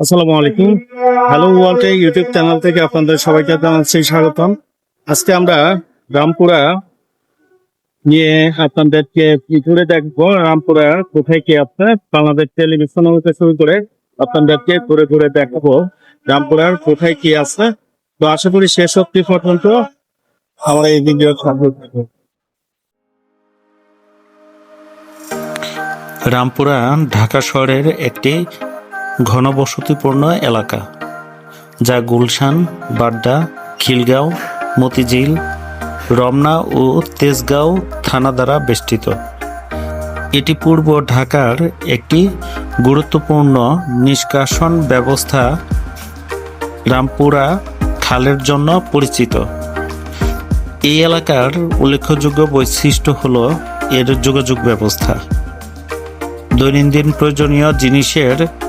আসসালামু আলাইকুম। Hello world YouTube channel থেকে আপনাদের সবাইকে জানাচ্ছি স্বাগতম। আজকে আমরা রামপুরা নিয়ে আপনাদেরকে ঘুরে দেখব? রামপুরা কোথায় কি আছে? বাংলাদেশ টেলিভিশন হতে শুরু করে আপনাদেরকে ঘুরে ঘুরে দেখাবো। রামপুরার কোথায় কি আছে? তো আশা করি শেষ অব্দি পর্যন্ত আমরা এই ভিডিও করব রামপুরা ঢাকা শহরের একটি ঘনবসতিপূর্ণ এলাকা, যা গুলশান, বাড্ডা, খিলগাঁও, মতিঝিল, রমনা ও তেজগাঁও থানা দ্বারা বেষ্টিত। এটি পূর্ব ঢাকার একটি গুরুত্বপূর্ণ নিষ্কাশন ব্যবস্থা রামপুরা খালের জন্য পরিচিত। এই এলাকার উল্লেখযোগ্য বৈশিষ্ট্য হল এর যোগাযোগ ব্যবস্থা। দৈনন্দিন প্রয়োজনীয় জিনিসের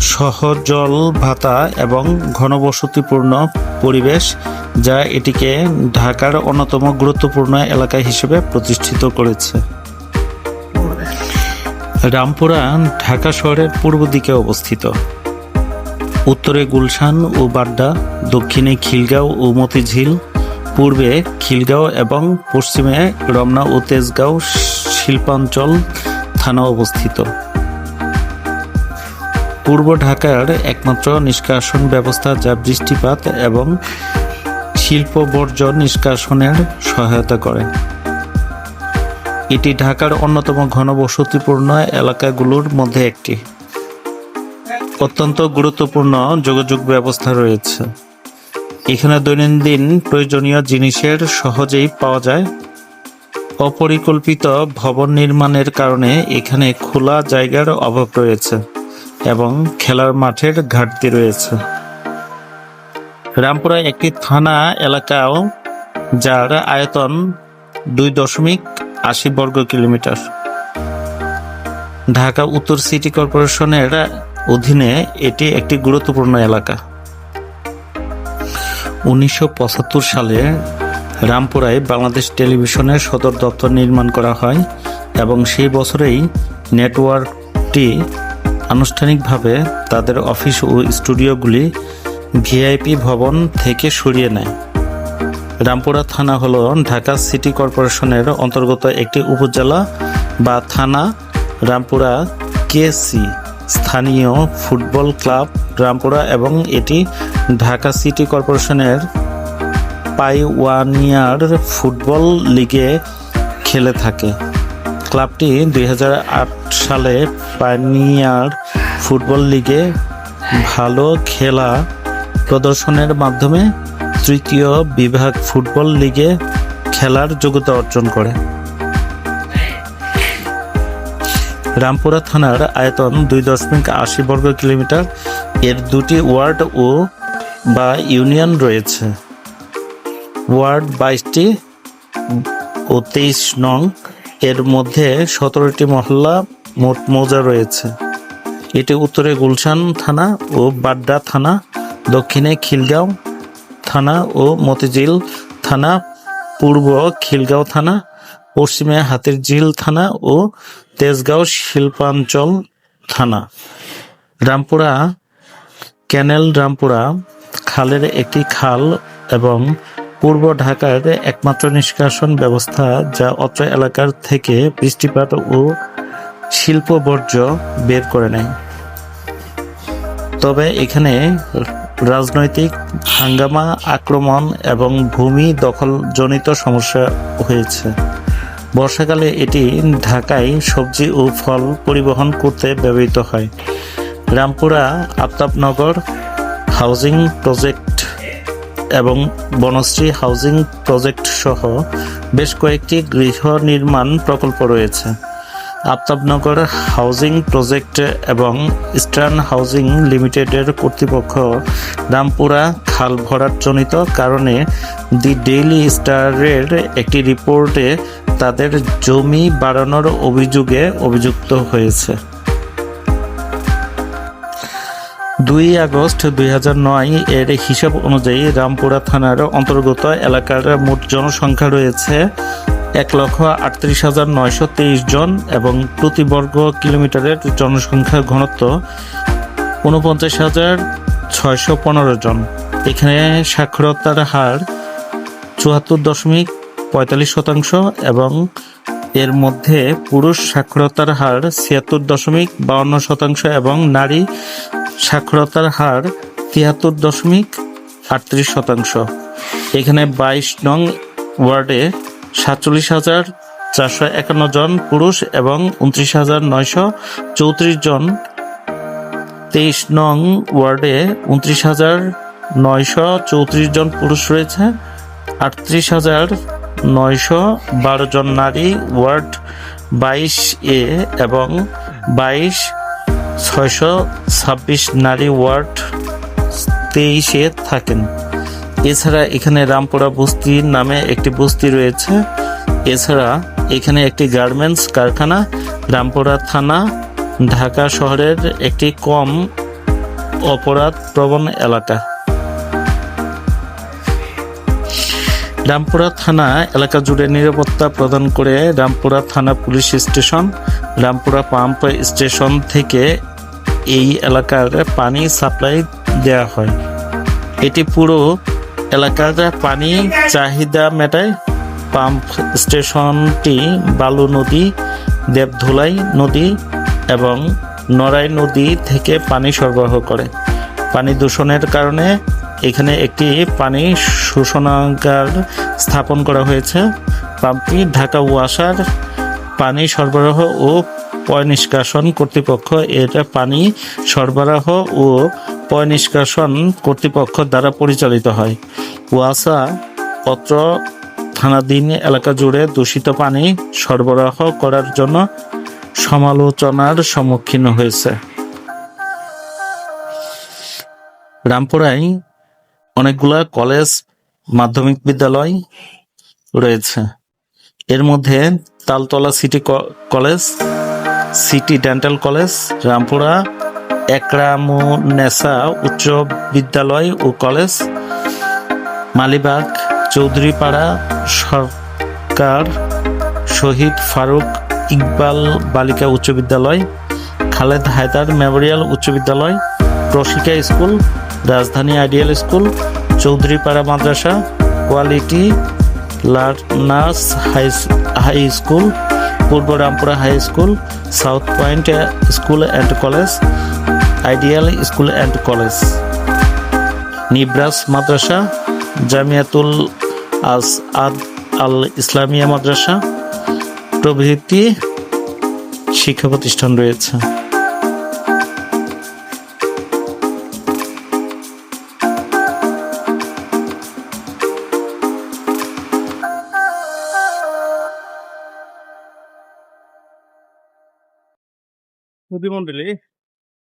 সহজল ভাতা এবং ঘনবসতিপূর্ণ পরিবেশ যা এটিকে ঢাকার অন্যতম গুরুত্বপূর্ণ এলাকা হিসেবে প্রতিষ্ঠিত করেছে। রামপুরা, ঢাকা শহরের পূর্ব দিকে অবস্থিত। উত্তরে গুলশান ও বাড্ডা, দক্ষিণে খিলগাঁও ও মতিঝিল, পূর্বে খিলগাঁও এবং পশ্চিমে রমনা ও তেজগাঁও শিল্পাঞ্চল থানা অবস্থিত। পূর্ব ঢাকার একমাত্র নিষ্কাশন ব্যবস্থা যা বৃষ্টিপাত এবং শিল্প বর্জ্য নিষ্কাশনের সহায়তা করে। এটি ঢাকার অন্যতম ঘনবসতিপূর্ণ এলাকাগুলোর মধ্যে একটি। অত্যন্ত গুরুত্বপূর্ণ যোগাযোগ ব্যবস্থা রয়েছে। এখানে দৈনন্দিন প্রয়োজনীয় জিনিসের সহজেই পাওয়া যায়। অপরিকল্পিত ভবন নির্মাণের কারণে এখানে খোলা জায়গার অভাব রয়েছে। এবং খেলার মাঠের ঘাটতি রয়েছে। রামপুরা একটি থানা এলাকাও যার আয়তন দুই দশমিক আশি বর্গ কিলোমিটার। ঢাকা উত্তর সিটি কর্পোরেশনের অধীনে এটি একটি গুরুত্বপূর্ণ এলাকা। উনিশশো পঁচাত্তর সালে রামপুরায় বাংলাদেশ টেলিভিশনের সদর দপ্তর নির্মাণ করা হয় এবং সেই বছরেই নেটওয়ার্কটি আনুষ্ঠানিকভাবে তাদের অফিস ও স্টুডিওগুলি ভিআইপি ভবন থেকে সরিয়ে নেয়। রামপুরা থানা হল ঢাকা সিটি কর্পোরেশনের অন্তর্গত একটি উপজেলা বা থানা রামপুরা কেসি স্থানীয় ফুটবল ক্লাব রামপুরা এবং এটি ঢাকা সিটি কর্পোরেশনের পাইওয়ানিয়ার ফুটবল লিগে খেলে থাকে। ক্লাবটি দুই হাজার আট সালে পাইওয়ানিয়ার ফুটবল লিগে ভালো খেলা প্রদর্শনের মাধ্যমে তৃতীয় বিভাগ ফুটবল লিগে খেলার যোগ্যতা অর্জন করে। রামপুরা থানার আয়তন দুই দশমিক আশি বর্গ কিলোমিটার। এর দুটি ওয়ার্ড ও বা ইউনিয়ন রয়েছে। ওয়ার্ড বাইশটি ও তেইশ নং এর মধ্যে সতেরোটি মহল্লা মোট মৌজা রয়েছে। এটি উত্তরে গুলশান থানা ও বাড্ডা থানা, দক্ষিণে খিলগাঁও থানা ও মতিঝিল থানা, পূর্ব খিলগাঁও থানা, পশ্চিমে হাতিরঝিল থানা ও তেজগাঁও শিল্পাঞ্চল থানা। রামপুরা ক্যানেল রামপুরা খালের একটি খাল এবং পূর্ব ঢাকার একমাত্র নিষ্কাশন ব্যবস্থা যা অত্র এলাকার থেকে বৃষ্টিপাত ও শিল্প বর্জ্য বের করে নেয়। তবে এখানে রাজনৈতিক হাঙ্গামা, আক্রমণ এবং ভূমি দখলজনিত সমস্যা হয়েছে। বর্ষাকালে এটি ঢাকায় সবজি ও ফল পরিবহন করতে ব্যবহৃত হয়। রামপুরা আফতাবনগর হাউজিং প্রজেক্ট এবং বনশ্রী হাউজিং প্রজেক্ট সহ বেশ কয়েকটি গৃহ নির্মাণ প্রকল্প রয়েছে। আফতাবনগর হাউজিং প্রজেক্ট এবং ইস্টার্ন হাউজিং লিমিটেডের কর্তৃপক্ষ রামপুরা খাল ভরাটজনিত কারণে দি ডেইলি স্টারের একটি রিপোর্টে তাদের জমি বাড়ানোর অভিযোগে অভিযুক্ত হয়েছে। দুই আগস্ট দুই হাজার নয় এর হিসাব অনুযায়ী রামপুরা থানার অন্তর্গত এলাকার মোট জনসংখ্যা রয়েছে এক লক্ষ আটত্রিশ হাজার নয়শো তেইশ জন এবং প্রতি বর্গ কিলোমিটারের জনসংখ্যা ঘনত্ব উনপঞ্চাশ হাজার ছয়শো পনেরো জন। এখানে সাক্ষরতার হার চুয়াত্তর দশমিক পঁয়তাল্লিশ শতাংশ এবং এর মধ্যে পুরুষ সাক্ষরতার হার ছিয়াত্তর দশমিক বাউন্ন শতাংশ এবং নারী সাক্ষরতার হার তিয়াত্তর দশমিক আটত্রিশ শতাংশ। এখানে বাইশ নং ওয়ার্ডে সাতচল্লিশ হাজার চারশো একান্ন জন পুরুষ এবং উনত্রিশ হাজার নয়শো চৌত্রিশ জন। তেইশ নং ওয়ার্ডে উনত্রিশ হাজার নয়শো চৌত্রিশ জন পুরুষ রয়েছে। আটত্রিশ হাজার নয়শো বারো জন নারী। ওয়ার্ড বাইশ এ এবং বাইশ ছয়শো ছাব্বিশ নারী ওয়ার্ড তেইশে থাকেন। এছাড়া এখানে রামপুরা বস্তি নামে একটি বস্তি রয়েছে। এছাড়া এখানে একটি গার্মেন্টস কারখানা, রামপুরা থানা, ঢাকা শহরের একটি কম অপরাধ প্রবণ এলাকা। রামপুরা থানা এলাকা জুড়ে নিরাপত্তা প্রদান করে রামপুরা থানা police station, Rampura pump station থেকে এই এলাকার পানি সাপ্লাই দেওয়া হয়। এটি পুরো এলাকার পানি চাহিদা মেটায়। পাম্প স্টেশনটি বালু নদী, দেবধুলাই নদী এবং নড়াই নদী থেকে পানি সরবরাহ করে। পানি দূষণের কারণে এখানে একটি পানি শোষণাগার স্থাপন করা হয়েছে। পাম্পটি ঢাকা ওয়াসার পানি সরবরাহ ও পয় নিষ্কাশন কর্তৃপক্ষ, এটা পানি সরবরাহ ও পয় নিষ্কাশন কর্তৃপক্ষ দ্বারা পরিচালিত হয়। ওয়াসা অত্র থানাধীন এলাকা জুড়ে দূষিত পানি সরবরাহ করার জন্য সমালোচনার সম্মুখীন হয়েছে। রামপুরায় অনেকগুলা কলেজ, মাধ্যমিক বিদ্যালয় রয়েছে। এর মধ্যে Taltala city college, city dental college, Rampura Ekramunnesa উচ্চ বিদ্যালয় ও কলেজ, মালিবাগ, চৌধুরীপাড়া, সরকার, শহীদ ফারুক ইকবাল বালিকা উচ্চ বিদ্যালয়, খালেদ হায়দার মেমোরিয়াল উচ্চ বিদ্যালয় Proshika school, Rajdhani ideal school, Chowdhurypara Madrasa, quality learners high high school, Purba Rampura high school, south point school and college, ideal school and college. Nibras মাদ্রাসা, জামিয়াতুল আস আদ, আল ইসলামিয়া মাদ্রাসা, প্রভৃতি শিক্ষা প্রতিষ্ঠান রয়েছে। সুধীমণ্ডলী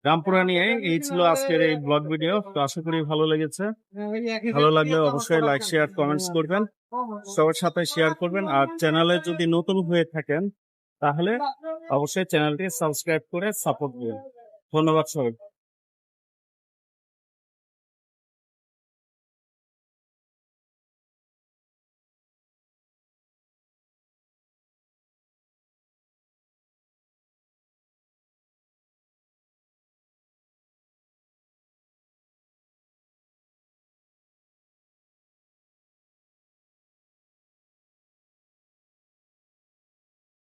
রামপুরা নিয়ে এই ছিল আজকের এই ব্লগ ভিডিও তো আশা করি ভালো লেগেছে। ভালো লাগলে অবশ্যই লাইক শেয়ার কমেন্টস করবেন। সবার সাথে শেয়ার করবেন। আর চ্যানেলে যদি নতুন হয়ে থাকেন তাহলে অবশ্যই চ্যানেলটি সাবস্ক্রাইব করে সাপোর্ট দিবেন। ধন্যবাদ সবাই